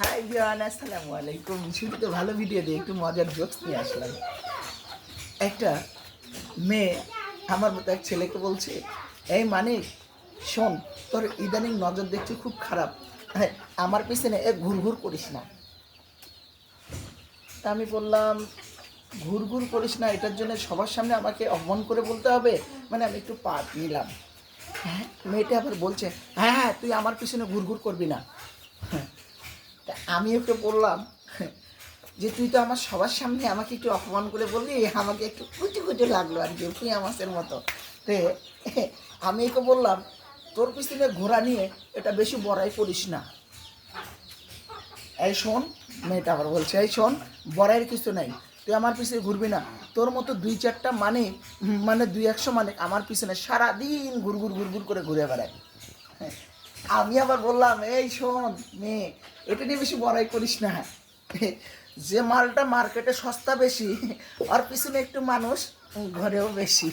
High জান আসসালামু আলাইকুম শুধু তো ভালো ভিডিও দিয়ে একটু মজার জোকস নিয়ে আসলাম। একটা মেয়ে আমার মতো এক ছেলেকে বলছে, এই মানে শোন, তোর ইদানিং নজর দেখছি খুব খারাপ। হ্যাঁ আমার পিছনে এ ঘুর ঘুর করিস না। তা আমি বললাম, ঘুর ঘুর করিস না, এটার জন্য সবার সামনে আমাকে অপমান করে বলতে হবে? মানে আমি একটু পাট নিলাম। হ্যাঁ মেয়েটা আবার বলছে হ্যাঁ হ্যাঁ তুই আমার পিছনে ঘুর ঘুর করবি না। আমি ওকে বললাম যে, তুই তো আমার সবার সামনে আমাকে একটু অপমান করে বললি, আমাকে একটু কুচু কুচু লাগল আর কি তুই আমাদের মতো। তে, আমি ওকে বললাম, তোর পিছনে ঘোরা নিয়ে এটা বেশি বড়াই করিস না। এই শোন, মেয়েটা আবার বলছে, এই শোন, বড়াইয়ের কিছু নাই, তুই আমার পিছনে ঘুরবি না। তোর মতো দুই চারটা মানে মানে দুই একশো মানে আমার পিছনে সারাদিন ঘুরঘুর ঘুরঘুর করে ঘুরে বেড়ায়। আমি আবার বললাম, এই শোন, মেয়ে এটা নিয়ে বেশি বড়াই করিস না। যে মালটা মার্কেটে সস্তা বেশি, আর পিছনে একটু মানুষ, ঘরেও বেশি।